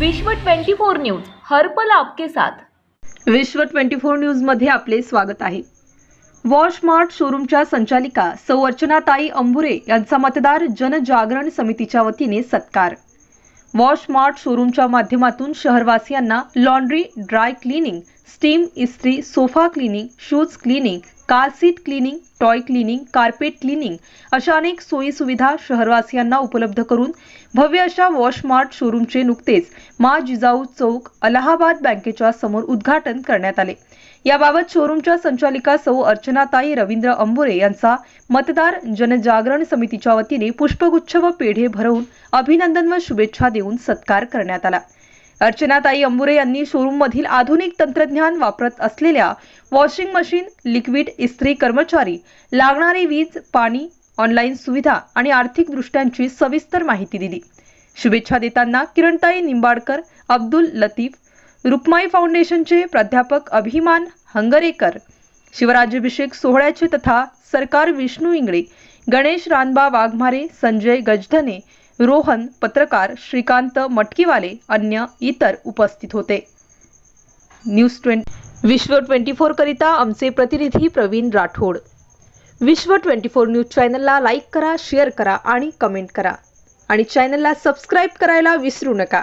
विश्व 24 न्यूज हर्पल आपके साथ. विश्व 24 न्यूजमध्ये आपले स्वागत आहे. वॉशमार्ट शोरूमच्या संचालिका सौ अर्चनाताई अंबुरे यांचा मतदार जनजागरण समितीच्या वतीने सत्कार. वॉशमार्ट शोरूमच्या माध्यमातून शहरवासियांना लॉन्ड्री ड्राय क्लिनिंग स्टीम इस्त्री sofa cleaning shoes cleaning car seat cleaning toy cleaning carpet cleaning अशा अनेक सोयी सुविधा शहरवासियांना उपलब्ध करून भव्य अशा वॉशमार्ट शोरूमचे नुकतेच मा जिजाऊ चौक अलाहाबाद बँकेच्या समोर उद्घाटन करण्यात आले. याबाबत शोरूमच्या संचालिका सौ अर्चनाताई रवींद्र अंबुरे यांचा मतदार जनजागरण समितीच्या वतीने पुष्पगुच्छ व पेढे भरवून अभिनंदन व शुभेच्छा देऊन सत्कार करण्यात आला. अर्चनाताई अंबुरे यांनी शोरूममधील आधुनिक तंत्रज्ञान वापरत असलेल्या वॉशिंग मशीन लिक्विड इस्त्री कर्मचारी लागणारी वीज पाणी ऑनलाईन सुविधा आणि आर्थिक दृष्ट्यांची सविस्तर माहिती दिली. शुभेच्छा देताना किरणताई निंबाडकर अब्दुल लतीफ रुक्माई फाउंडेशनचे प्राध्यापक अभिमान हंगरेकर शिवराज्याभिषेक सोहळ्याचे तथा सरकार विष्णू इंगळे गणेश रानबा वाघमारे संजय गजधने रोहन पत्रकार श्रीकांत मटकीवाले अन्य इतर उपस्थित होते. News twenty Vishwa twenty four करिता आमचे प्रतिनिधी Praveen Rathod. Vishwa twenty four news चॅनलला लाईक करा शेअर करा आणि कमेंट करा. आणि चॅनलला सबस्क्राईब करायला विसरू नका.